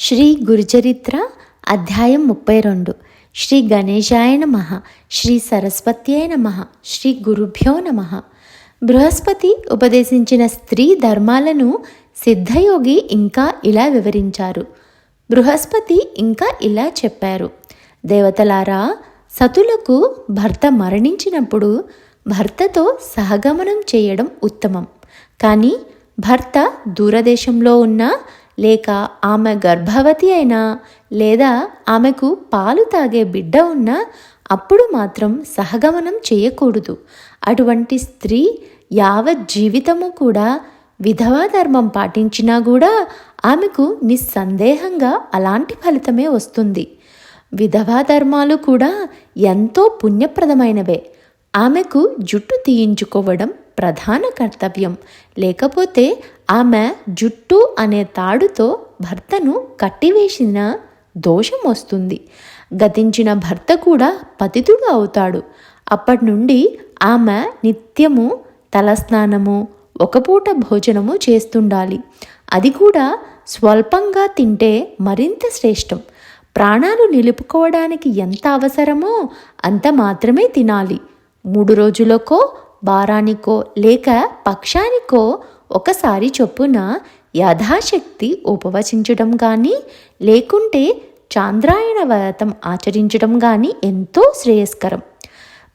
శ్రీ గురుచరిత్ర అధ్యాయం ముప్పై రెండు. శ్రీ గణేశాయ నమ శ్రీ సరస్వత్యై నమ శ్రీ గురుభ్యో నమ. బృహస్పతి ఉపదేశించిన స్త్రీ ధర్మాలను సిద్ధయోగి ఇంకా ఇలా వివరించారు. బృహస్పతి ఇంకా ఇలా చెప్పారు. దేవతలారా సతులకు భర్త మరణించినప్పుడు భర్తతో సహగమనం చేయడం ఉత్తమం. కానీ భర్త దూరదేశంలో ఉన్నా లేక ఆమె గర్భవతి అయినా లేదా ఆమెకు పాలు తాగే బిడ్డ ఉన్నా అప్పుడు మాత్రం సహగమనం చేయకూడదు. అటువంటి స్త్రీ యావత్ జీవితము కూడా విధవా ధర్మం పాటించినా కూడా ఆమెకు నిస్సందేహంగా అలాంటి ఫలితమే వస్తుంది. విధవా ధర్మాలు కూడా ఎంతో పుణ్యప్రదమైనవే. ఆమెకు జుట్టు తీయించుకోవడం ప్రధాన కర్తవ్యం. లేకపోతే ఆమె జుట్టు అనే తాడుతో భర్తను కట్టివేసిన దోషం వస్తుంది. గతించిన భర్త కూడా పతితుడు అవుతాడు. అప్పటి నుండి ఆమె నిత్యము తలస్నానము ఒక పూట భోజనము చేస్తుండాలి. అది కూడా స్వల్పంగా తింటే మరింత శ్రేష్టం. ప్రాణాలు నిలుపుకోవడానికి ఎంత అవసరమో అంత మాత్రమే తినాలి. మూడు రోజులకో వారానికో లేక పక్షానికో ఒకసారి చొప్పున యథాశక్తి ఉపవసించడం కానీ లేకుంటే చాంద్రాయణ వ్రతం ఆచరించడం కానీ ఎంతో శ్రేయస్కరం.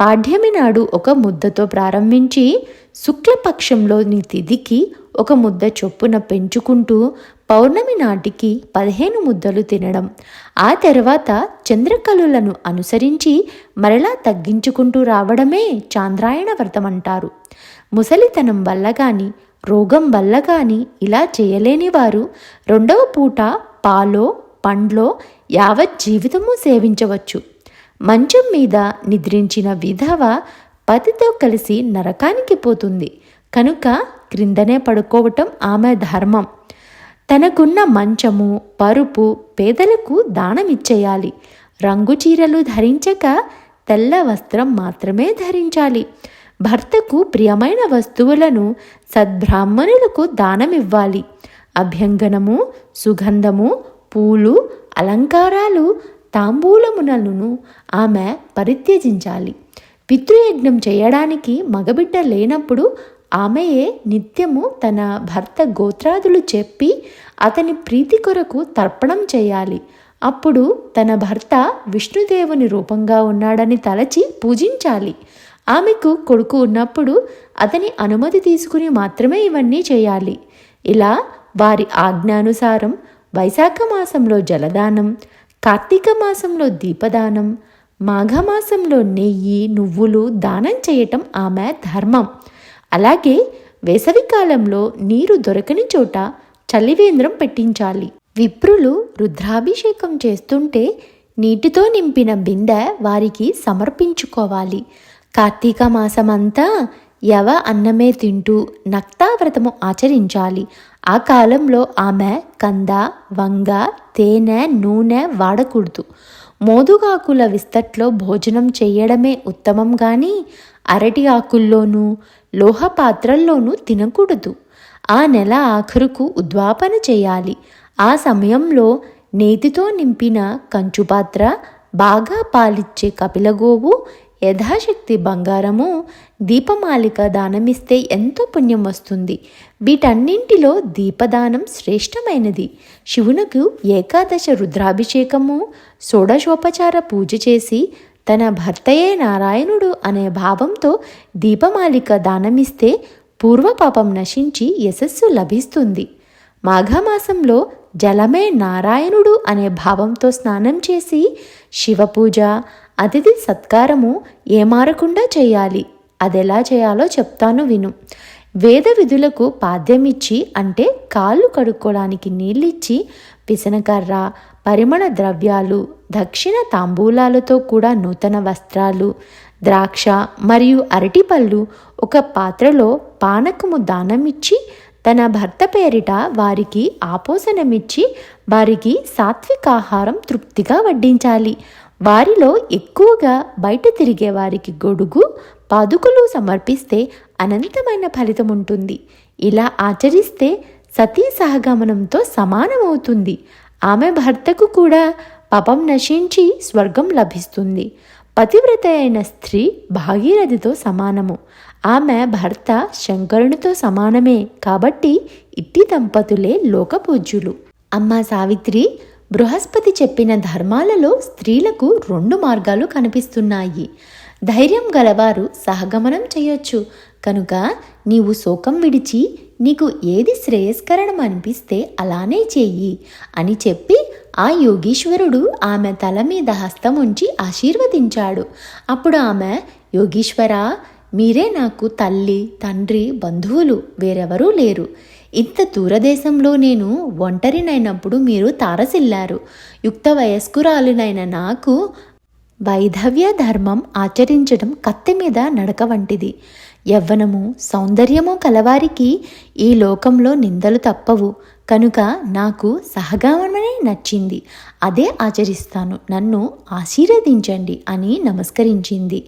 పాఠ్యమి నాడు ఒక ముద్దతో ప్రారంభించి శుక్లపక్షంలోని తిథికి ఒక ముద్ద చొప్పున పెంచుకుంటూ పౌర్ణమి నాటికి పదిహేను ముద్దలు తినడం. ఆ తర్వాత చంద్రకళలను అనుసరించి మరలా తగ్గించుకుంటూ రావడమే చాంద్రాయణ వ్రతం అంటారు. ముసలితనం వల్ల కానీ రోగం వల్ల కానీ ఇలా చేయలేని వారు రెండవ పూట పాలో పండ్లో యావత్ జీవితము సేవించవచ్చు. మంచం మీద నిద్రించిన విధవ పతితో కలిసి నరకానికి పోతుంది. కనుక క్రిందనే పడుకోవటం ఆమె ధర్మం. తనకున్న మంచము పరుపు పేదలకు దానమిచ్చేయాలి. రంగు చీరలు ధరించక తెల్ల వస్త్రం మాత్రమే ధరించాలి. భర్తకు ప్రియమైన వస్తువులను సద్బ్రాహ్మణులకు దానమివ్వాలి. అభ్యంగనము సుగంధము పూలు అలంకారాలు తాంబూలములను ఆమె పరిత్యజించాలి. పితృయజ్ఞం చేయడానికి మగబిడ్డ లేనప్పుడు ఆమెయే నిత్యము తన భర్త గోత్రాదులు చెప్పి అతని ప్రీతి కొరకు తర్పణం చేయాలి. అప్పుడు తన భర్త విష్ణుదేవుని రూపంగా ఉన్నాడని తలచి పూజించాలి. ఆమెకు కొడుకు ఉన్నప్పుడు అతని అనుమతి తీసుకుని మాత్రమే ఇవన్నీ చేయాలి. ఇలా వారి ఆజ్ఞానుసారం వైశాఖ మాసంలో జలదానం కార్తీక మాసంలో దీపదానం మాఘమాసంలో నెయ్యి నువ్వులు దానం చేయటం ఆమె ధర్మం. అలాగే వేసవికాలంలో నీరు దొరకని చోట చలివేంద్రం పెట్టించాలి. విప్రులు రుద్రాభిషేకం చేస్తుంటే నీటితో నింపిన బిందె వారికి సమర్పించుకోవాలి. కార్తీక మాసమంతా యవ అన్నమే తింటూ నక్తావ్రతము ఆచరించాలి. ఆ కాలంలో ఆమె కంద వంగ తేనె నూనె వాడకూడదు. మోదుగాకుల విస్తట్లో భోజనం చేయడమే ఉత్తమం కానీ అరటి ఆకుల్లోనూ లోహ పాత్రల్లోనూ తినకూడదు. ఆ నెల ఆఖరుకు ఉద్వాపన చేయాలి. ఆ సమయంలో నేతితో నింపిన కంచుపాత్ర బాగా పాలిచ్చే కపిలగోవు యథాశక్తి బంగారము దీపమాలిక దానమిస్తే ఎంతో పుణ్యం వస్తుంది. వీటన్నింటిలో దీపదానం శ్రేష్టమైనది. శివునకు ఏకాదశ రుద్రాభిషేకము షోడశోపచార పూజ చేసి తన భర్తయే నారాయణుడు అనే భావంతో దీపమాలిక దానమిస్తే పూర్వపాపం నశించి యశస్సు లభిస్తుంది. మాఘమాసంలో జలమే నారాయణుడు అనే భావంతో స్నానం చేసి శివపూజ అతిథి సత్కారము ఏమారకుండా చేయాలి. అదెలా చేయాలో చెప్తాను విను. వేద విధులకు పాద్యమిచ్చి అంటే కాళ్ళు కడుక్కోవడానికి నీళ్ళిచ్చి పిసనకర్ర పరిమళ ద్రవ్యాలు దక్షిణ తాంబూలాలతో కూడా నూతన వస్త్రాలు ద్రాక్ష మరియు అరటిపళ్ళు ఒక పాత్రలో పానకము దానమిచ్చి తన భర్త పేరిట వారికి ఆపోసనమిచ్చి వారికి సాత్వికాహారం తృప్తిగా వడ్డించాలి. వారిలో ఎక్కువగా బయట తిరిగే వారికి గొడుగు పాదుకులు సమర్పిస్తే అనంతమైన ఫలితం ఉంటుంది ఇలా ఆచరిస్తే సతీ సహగమనంతో సమానమవుతుంది. ఆమె భర్తకు కూడా పాపం నశించి స్వర్గం లభిస్తుంది. పతివ్రత అయిన స్త్రీ భాగీరథితో సమానము. ఆమె భర్త శంకరునితో సమానమే కాబట్టి ఇట్టి దంపతులే లోకపూజ్యులు. అమ్మ సావిత్రి బృహస్పతి చెప్పిన ధర్మాలలో స్త్రీలకు రెండు మార్గాలు కనిపిస్తున్నాయి. ధైర్యం గలవారు సహగమనం చేయొచ్చు. కనుక నీవు శోకం విడిచి నీకు ఏది శ్రేయస్కరణం అనిపిస్తే అలానే చెయ్యి అని చెప్పి ఆ యోగీశ్వరుడు ఆమె తల మీద హస్తం ఉంచి ఆశీర్వదించాడు. అప్పుడు ఆమె యోగీశ్వర మీరే నాకు తల్లి తండ్రి బంధువులు వేరెవరూ లేరు. ఇంత దూరదేశంలో నేను ఒంటరినైనప్పుడు మీరు తారసిల్లారు. యుక్త వయస్కురాలునైన నాకు వైధవ్య ధర్మం ఆచరించడం కత్తి మీద నడక వంటిది. యవ్వనము సౌందర్యము కలవారికి ఈ లోకంలో నిందలు తప్పవు. కనుక నాకు సహగామనమే నచ్చింది. అదే ఆచరిస్తాను. నన్ను ఆశీర్వదించండి అని నమస్కరించింది.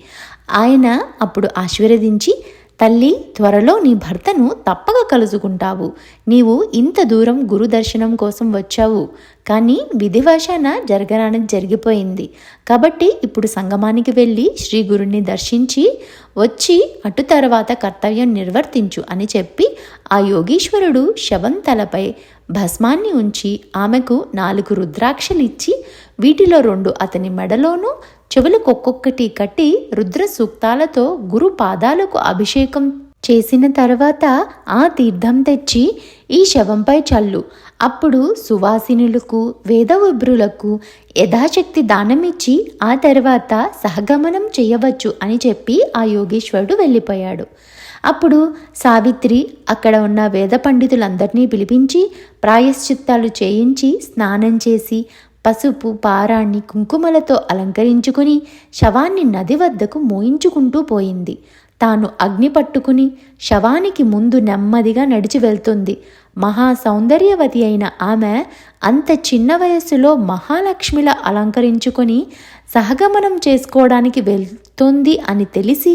ఆయన అప్పుడు ఆశీర్వదించి తల్లి త్వరలో నీ భర్తను తప్పక కలుసుకుంటావు. నీవు ఇంత దూరం గురు దర్శనం కోసం వచ్చావు. కానీ విధివశాన జరగరానికి జరిగిపోయింది. కాబట్టి ఇప్పుడు సంగమానికి వెళ్ళి శ్రీ గురుణ్ణి దర్శించి వచ్చి అటు తర్వాత కర్తవ్యం నిర్వర్తించు అని చెప్పి ఆ యోగీశ్వరుడు శవం తలపై భస్మాన్ని ఉంచి ఆమెకు నాలుగు రుద్రాక్షలు ఇచ్చి వీటిలో రెండు అతని మెడలోనూ చెవులకు ఒక్కొక్కటి కట్టి రుద్ర సూక్తాలతో గురు పాదాలకు అభిషేకం చేసిన తర్వాత ఆ తీర్థం తెచ్చి ఈ శవంపై చల్లు. అప్పుడు సువాసినులకు వేదవిభ్రులకు యథాశక్తి దానమిచ్చి ఆ తర్వాత సహగమనం చేయవచ్చు అని చెప్పి ఆ యోగేశ్వరుడు వెళ్ళిపోయాడు. అప్పుడు సావిత్రి అక్కడ ఉన్న వేద పండితులందరినీ పిలిపించి ప్రాయశ్చిత్తాలు చేయించి స్నానం చేసి పసుపు పారాన్ని కుంకుమలతో అలంకరించుకుని శవాన్ని నది వద్దకు మోయించుకుంటూ పోయింది. తాను అగ్ని పట్టుకుని శవానికి ముందు నెమ్మదిగా నడిచి వెళ్తుంది. మహా సౌందర్యవతి అయిన ఆమె అంత చిన్న వయస్సులో మహాలక్ష్మిలా అలంకరించుకొని సహగమనం చేసుకోవడానికి వెళ్తుంది అని తెలిసి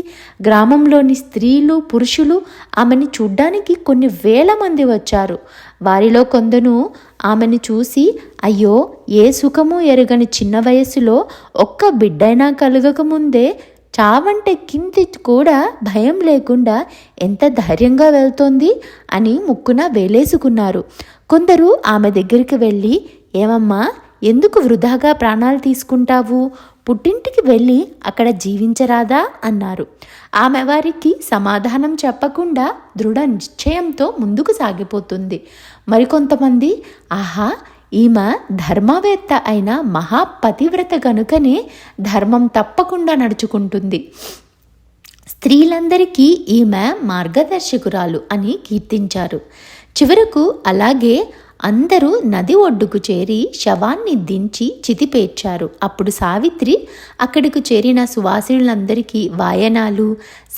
గ్రామంలోని స్త్రీలు పురుషులు ఆమెని చూడ్డానికి కొన్ని వేల మంది వచ్చారు. వారిలో కొందరు ఆమెను చూసి అయ్యో ఏ సుఖము ఎరగని చిన్న వయస్సులో ఒక్క బిడ్డైనా కలగకముందే చావంటే కింది కూడా భయం లేకుండా ఎంత ధైర్యంగా వెళ్తోంది? అని ముక్కున వేలేసుకున్నారు. కొందరు ఆమె దగ్గరికి వెళ్ళి ఏమమ్మా ఎందుకు వృధాగా ప్రాణాలు తీసుకుంటావు? పుట్టింటికి వెళ్ళి అక్కడ జీవించరాదా? అన్నారు. ఆమె వారికి సమాధానం చెప్పకుండా దృఢ నిశ్చయంతో ముందుకు సాగిపోతుంది. మరికొంతమంది ఆహా ఈమె ధర్మవేత్త అయిన మహాపతివ్రత గనుకనే ధర్మం తప్పకుండా నడుచుకుంటుంది. స్త్రీలందరికీ ఈమె మార్గదర్శకురాలు అని కీర్తించారు. చివరకు అలాగే అందరూ నది ఒడ్డుకు చేరి శవాన్ని దించి చితిపేర్చారు. అప్పుడు సావిత్రి అక్కడికి చేరిన సువాసినులందరికీ వాయనాలు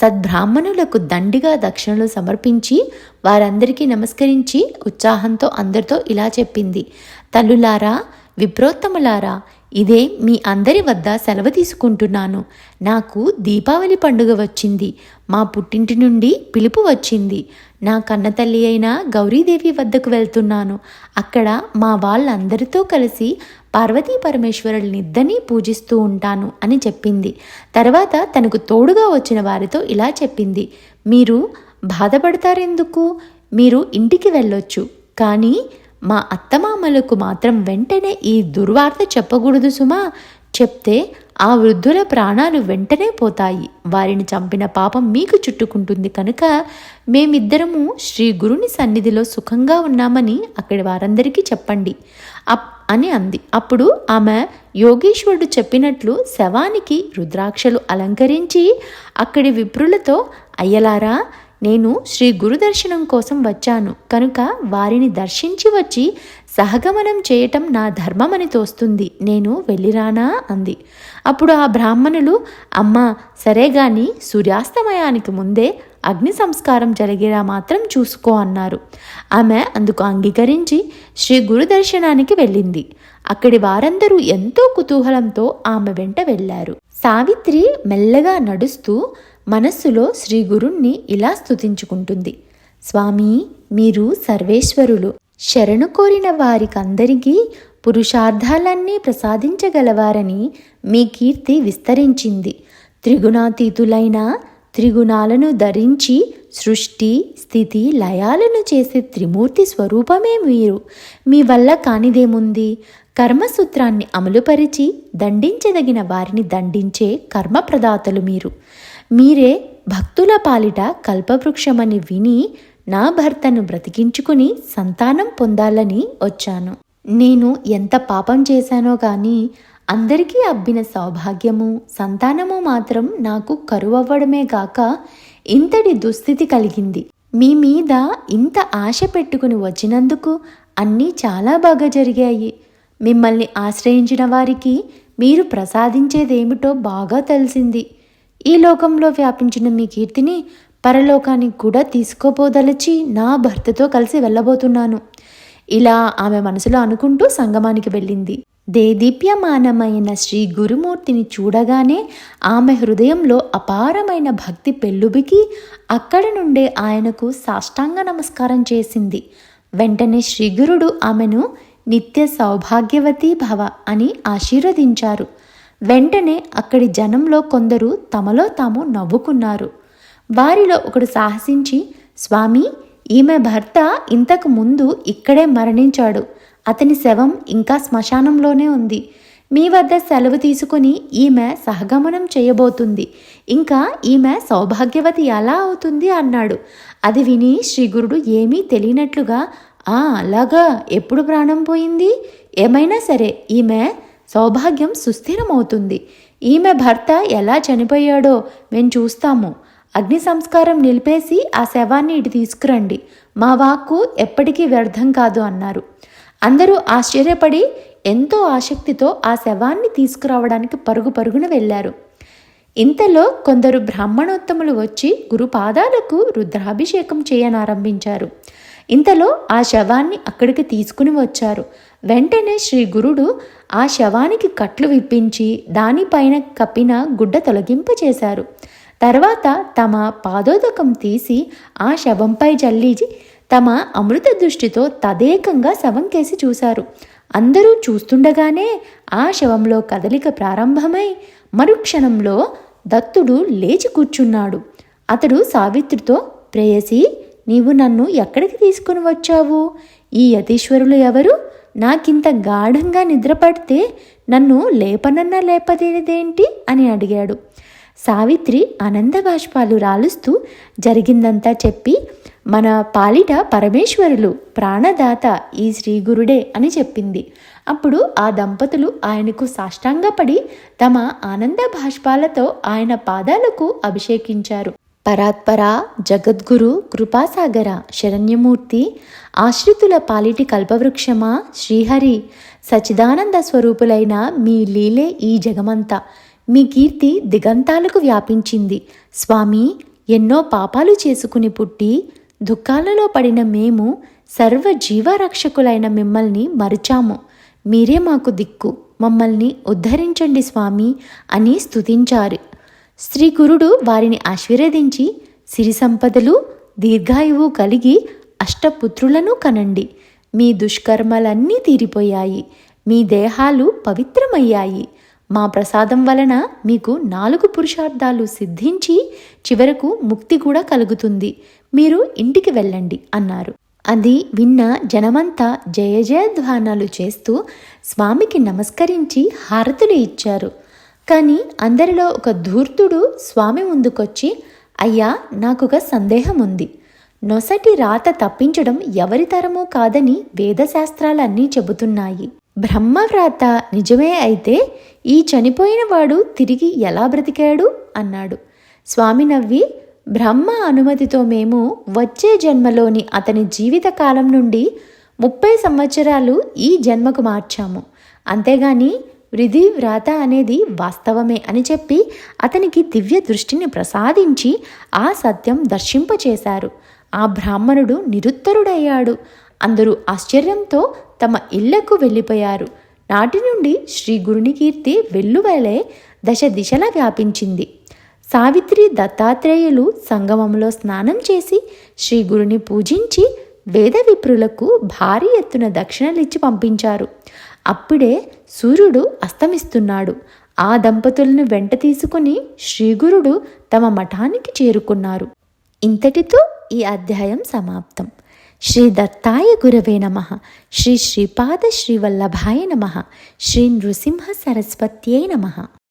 సద్బ్రాహ్మణులకు దండిగా దక్షిణలు సమర్పించి వారందరికీ నమస్కరించి ఉత్సాహంతో అందరితో ఇలా చెప్పింది. తల్లులారా విప్రోత్తములారా ఇదే మీ అందరి వద్ద సెలవు తీసుకుంటున్నాను. నాకు దీపావళి పండుగ వచ్చింది. మా పుట్టింటి నుండి పిలుపు వచ్చింది. నా కన్నతల్లి అయిన గౌరీదేవి వద్దకు వెళ్తున్నాను. అక్కడ మా వాళ్ళందరితో కలిసి పార్వతీ పరమేశ్వరులనిద్దరినీ పూజిస్తూ ఉంటాను అని చెప్పింది. తర్వాత తనకు తోడుగా వచ్చిన వారితో ఇలా చెప్పింది. మీరు బాధపడతారెందుకు? మీరు ఇంటికి వెళ్ళొచ్చు. కానీ మా అత్తమామలకు మాత్రం వెంటనే ఈ దుర్వార్త చెప్పకూడదు సుమా. చెప్తే ఆ వృద్ధుల ప్రాణాలు వెంటనే పోతాయి. వారిని చంపిన పాపం మీకు చుట్టుకుంటుంది కనుక మేమిద్దరము శ్రీ గురుని సన్నిధిలో సుఖంగా ఉన్నామని అక్కడి వారందరికీ చెప్పండి. అప్ అని అంది. అప్పుడు ఆమె యోగేశ్వరుడు చెప్పినట్లు శవానికి రుద్రాక్షలు అలంకరించి అక్కడి విప్రులతో అయ్యలారా నేను శ్రీ గురుదర్శనం కోసం వచ్చాను. కనుక వారిని దర్శించి వచ్చి సహగమనం చేయటం నా ధర్మమని తోస్తుంది. నేను వెళ్ళిరానా? అంది. అప్పుడు ఆ బ్రాహ్మణులు అమ్మా సరే గాని సూర్యాస్తమయానికి ముందే అగ్ని సంస్కారం జరిగేలా మాత్రం చూసుకో అన్నారు. ఆమె అందుకు అంగీకరించి శ్రీ గురు దర్శనానికి వెళ్ళింది. అక్కడి వారందరూ ఎంతో కుతూహలంతో ఆమె వెంట వెళ్ళారు. సావిత్రి మెల్లగా నడుస్తూ మనస్సులో శ్రీ గురుణ్ణి ఇలా స్తుతించుకుంటుంది. స్వామి మీరు సర్వేశ్వరులు. శరణు కోరిన వారికందరికీ పురుషార్థాలన్నీ ప్రసాదించగలవారని మీ కీర్తి విస్తరించింది. త్రిగుణాతీతులైన త్రిగుణాలను ధరించి సృష్టి స్థితి లయాలను చేసే త్రిమూర్తి స్వరూపమే మీరు. మీ వల్ల కానిదేముంది? కర్మసూత్రాన్ని అమలుపరిచి దండించదగిన వారిని దండించే కర్మప్రదాతలు మీరు. మీరే భక్తుల పాలిట కల్పవృక్షమని విని నా భర్తను బ్రతికించుకుని సంతానం పొందాలని వచ్చాను. నేను ఎంత పాపం చేశానో కానీ అందరికీ అబ్బిన సౌభాగ్యము సంతానము మాత్రం నాకు కరువవ్వడమే గాక ఇంతటి దుస్థితి కలిగింది. మీ మీద ఇంత ఆశ పెట్టుకుని వచ్చినందుకు అన్నీ చాలా బాగా జరిగాయి. మిమ్మల్ని ఆశ్రయించిన వారికి మీరు ప్రసాదించేదేమిటో బాగా తెలిసింది. ఈ లోకంలో వ్యాపించిన మీ కీర్తిని పరలోకానికి కూడా తీసుకోపోదలచి నా భర్తతో కలిసి వెళ్ళబోతున్నాను. ఇలా ఆమె మనసులో అనుకుంటూ సంగమానికి వెళ్ళింది. దేదీప్యమానమైన శ్రీ గురుమూర్తిని చూడగానే ఆమె హృదయంలో అపారమైన భక్తి పెళ్ళుబికి అక్కడ నుండే ఆయనకు సాష్టాంగ నమస్కారం చేసింది. వెంటనే శ్రీగురుడు ఆమెను నిత్య సౌభాగ్యవతి భవ అని ఆశీర్వదించారు. వెంటనే అక్కడి జనంలో కొందరు తమలో తాము నవ్వుకున్నారు. వారిలో ఒకడు సాహసించి స్వామి ఈమె భర్త ఇంతకు ముందు ఇక్కడే మరణించాడు. అతని శవం ఇంకా శ్మశానంలోనే ఉంది. మీ వద్ద సెలవు తీసుకుని ఈమె సహగమనం చేయబోతుంది. ఇంకా ఈమె సౌభాగ్యవతి ఎలా అవుతుంది? అన్నాడు. అది విని శ్రీగురుడు ఏమీ తెలియనట్లుగా ఆ అలాగా? ఎప్పుడు ప్రాణం పోయింది? ఏమైనా సరే ఈమె సౌభాగ్యం సుస్థిరమవుతుంది. ఈమె భర్త ఎలా చనిపోయాడో మేము చూస్తాము. అగ్ని సంస్కారం నిలిపేసి ఆ శవాన్ని ఇటు తీసుకురండి. మా వాక్కు ఎప్పటికీ వ్యర్థం కాదు అన్నారు. అందరూ ఆశ్చర్యపడి ఎంతో ఆసక్తితో ఆ శవాన్ని తీసుకురావడానికి పరుగు పరుగున వెళ్ళారు. ఇంతలో కొందరు బ్రాహ్మణోత్తములు వచ్చి గురు పాదాలకు రుద్రాభిషేకం చేయనారంభించారు. ఇంతలో ఆ శవాన్ని అక్కడికి తీసుకుని వచ్చారు. వెంటనే శ్రీ గురుడు ఆ శవానికి కట్లు విప్పించి దానిపైన కప్పిన గుడ్డ తొలగింపచేశారు తర్వాత తమ పాదోదకం తీసి ఆ శవంపై జల్లి తమ అమృత దృష్టితో తదేకంగా శవం కేసి చూశారు. అందరూ చూస్తుండగానే ఆ శవంలో కదలిక ప్రారంభమై మరుక్షణంలో దత్తుడు లేచి కూర్చున్నాడు. అతడు సావిత్రితో ప్రేయసి నీవు నన్ను ఎక్కడికి తీసుకుని వచ్చావు? ఈ యతీశ్వరులు ఎవరు? నాకింత గాఢంగా నిద్రపడితే నన్ను లేపనన్నా లేపదేదేంటి అని అడిగాడు. సావిత్రి ఆనందబాష్పాలు రాలుస్తూ జరిగిందంతా చెప్పి మన పాలిట పరమేశ్వరులు ప్రాణదాత ఈ శ్రీగురుడే అని చెప్పింది. అప్పుడు ఆ దంపతులు ఆయనకు సాష్టాంగపడి తమ ఆనంద భాష్పాలతో ఆయన పాదాలకు అభిషేకించారు. పరాత్పరా జగద్గురు కృపాసాగర శరణ్యమూర్తి ఆశ్రితుల పాలిటి కల్పవృక్షమా శ్రీహరి సచిదానంద స్వరూపులైన మీ లీలే ఈ జగమంతా. మీ కీర్తి దిగంతాలకు వ్యాపించింది. స్వామి ఎన్నో పాపాలు చేసుకుని పుట్టి దుఃఖాలలో పడిన మేము సర్వ జీవరక్షకులైన మిమ్మల్ని మరిచాము. మీరే మాకు దిక్కు. మమ్మల్ని ఉద్ధరించండి స్వామి అని స్తుతించారు. శ్రీ గురుడు వారిని ఆశీర్వదించి సిరి సంపదలు దీర్ఘాయువు కలిగి అష్టపుత్రులను కనండి. మీ దుష్కర్మలన్నీ తీరిపోయాయి. మీ దేహాలు పవిత్రమయ్యాయి. మా ప్రసాదం వలన మీకు నాలుగు పురుషార్థాలు సిద్ధించి చివరకు ముక్తి కూడా కలుగుతుంది. మీరు ఇంటికి వెళ్ళండి అన్నారు. అది విన్న జనమంతా జయ జయధ్వానాలు చేస్తూ స్వామికి నమస్కరించి హారతులు ఇచ్చారు. కానీ అందరిలో ఒక ధూర్తుడు స్వామి ముందుకొచ్చి అయ్యా నాకొక సందేహం ఉంది నొసటి రాత తప్పించడం ఎవరి తరమూ కాదని వేదశాస్త్రాలన్నీ చెబుతున్నాయి. బ్రహ్మవ్రాత నిజమే అయితే ఈ చనిపోయిన వాడు తిరిగి ఎలా బ్రతికాడు? అన్నాడు. స్వామి నవ్వి బ్రహ్మ అనుమతితో మేము వచ్చే జన్మలోని అతని జీవితకాలం నుండి ముప్పై సంవత్సరాలు ఈ జన్మకు మార్చాము. అంతేగాని వృధి వ్రాత అనేది వాస్తవమే అని చెప్పి అతనికి దివ్య దృష్టిని ప్రసాదించి ఆ సత్యం దర్శింపచేశారు. ఆ బ్రాహ్మణుడు నిరుత్తరుడయ్యాడు. అందరూ ఆశ్చర్యంతో తమ ఇళ్ళకు వెళ్ళిపోయారు. నాటి నుండి శ్రీ గురుని కీర్తి వెల్లువలే దశ దిశలా వ్యాపించింది. సావిత్రి దత్తాత్రేయులు సంగమంలో స్నానం చేసి శ్రీ గురుని పూజించి వేద విప్రులకు భారీ ఎత్తున దక్షిణలిచ్చి పంపించారు. అప్పుడే సూర్యుడు అస్తమిస్తున్నాడు. ఆ దంపతులను వెంట తీసుకుని శ్రీగురుడు తమ మఠానికి చేరుకున్నారు. ఇంతటితో ఈ అధ్యాయం సమాప్తం. శ్రీ దత్తాయ గురవే నమ. శ్రీ శ్రీపాద శ్రీవల్లభాయ నమ. శ్రీ నృసింహ సరస్వత్యై నమ.